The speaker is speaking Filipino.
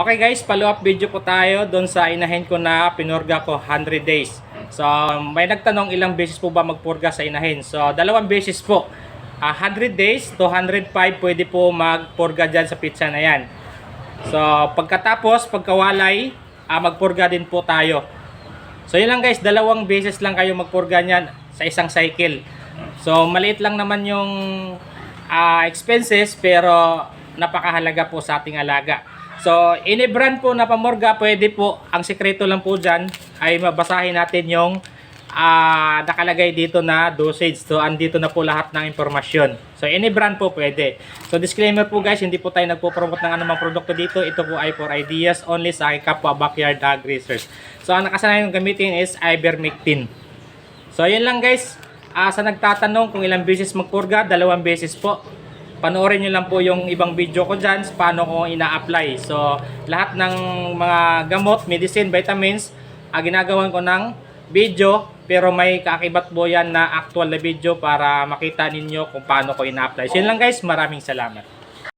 Okay guys, follow up video po tayo doon sa inahin ko na pinurga ko 100 days. So, may nagtanong ilang beses po ba magpurga sa inahin. So, dalawang beses po. Ah, 100 days to 105 pwede po magpurga dyan sa pizza na yan. So, pagkatapos, pagkawalay, ah, magpurga din po tayo. So, yun lang guys, dalawang beses lang kayo magpurga niyan sa isang cycle. So, maliit lang naman yung ah, expenses pero napakahalaga po sa ating alaga. So, any brand po na pamorga, pwede po, ang sekreto lang po dyan ay mabasahin natin yung ah, nakalagay dito na dosage. So, andito na po lahat ng impormasyon. So, any brand po pwede. So, disclaimer po guys, hindi po tayo nagpo-promote ng anumang produkto dito. Ito po ay for ideas only sa aking kapwa backyard ag research. So, ang nakasanayan gamitin is ivermectin. So, yun lang guys. Ah, sa nagtatanong kung ilang beses magpurga, dalawang beses po. Panoorin nyo lang po yung ibang video ko dyan paano ko ina-apply. So, lahat ng mga gamot, medicine, vitamins, ah, ginagawan ko ng video pero may kaakibat po yan na actual na video para makita ninyo kung paano ko ina-apply. So, yun lang guys. Maraming salamat.